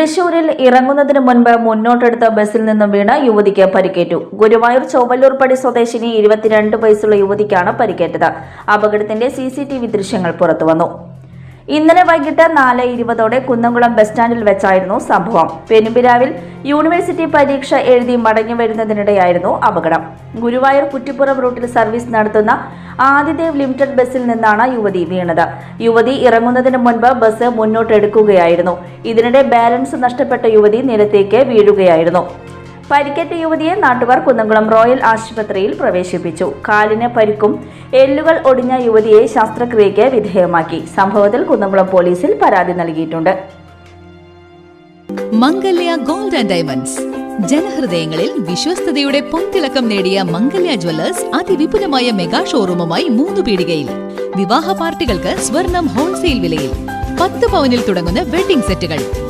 തൃശൂരിൽ ഇറങ്ങുന്നതിന് മുൻപ് മുന്നോട്ടെടുത്ത ബസ്സിൽ നിന്നും വീണ യുവതിക്ക് പരിക്കേറ്റു. ഗുരുവായൂർ ചൊവ്വല്ലൂർപ്പടി സ്വദേശിനി ഇരുപത്തിരണ്ട് വയസ്സുള്ള യുവതിക്കാണ് പരിക്കേറ്റത്. അപകടത്തിന്റെ സി ദൃശ്യങ്ങൾ പുറത്തുവന്നു. ഇന്നലെ വൈകിട്ട് നാല് ഇരുപതോടെ കുന്നംകുളം ബസ് സ്റ്റാൻഡിൽ വെച്ചായിരുന്നു സംഭവം. പെരുമ്പിരാവിൽ യൂണിവേഴ്സിറ്റി പരീക്ഷ എഴുതി മടങ്ങി വരുന്നതിനിടെയായിരുന്നു അപകടം. ഗുരുവായൂർ കുറ്റിപ്പുറം റൂട്ടിൽ സർവീസ് നടത്തുന്ന ആദിദേവ് ലിമിറ്റഡ് ബസ്സിൽ നിന്നാണ് യുവതി വീണത്. യുവതി ഇറങ്ങുന്നതിന് മുൻപ് ബസ് മുന്നോട്ടെടുക്കുകയായിരുന്നു. ഇതിനിടെ ബാലൻസ് നഷ്ടപ്പെട്ട യുവതി നിലത്തേക്ക് വീഴുകയായിരുന്നു. പരിക്കേറ്റ യുവതിയെ നാട്ടുകാർ കുന്നംകുളം റോയൽ ആശുപത്രിയിൽ പ്രവേശിപ്പിച്ചു. കാലിന് പരിക്കും എല്ലുകൾ ഒടിഞ്ഞ യുവതിയെ ശസ്ത്രക്രിയയ്ക്ക് വിധേയമാക്കി. സംഭവത്തിൽ കുന്നംകുളം പോലീസിൽ പരാതി നൽകിയിട്ടുണ്ട്. Mangalya gold and diamonds. ജനഹൃദയങ്ങളിൽ വിശ്വസ്തയുടെ പൊൻതിളക്കം നേടിയ മംഗല്യ ജ്വല്ലേഴ്സ് അതിവിപുലമായ മെഗാ ഷോറൂമുമായി മൂന്ന് പീടികയിൽ. വിവാഹ പാർട്ടികൾക്ക് സ്വർണം ഹോൾസെയിൽ വിലയിൽ. പത്ത് പവനിൽ തുടങ്ങുന്ന വെഡിംഗ് സെറ്റുകൾ.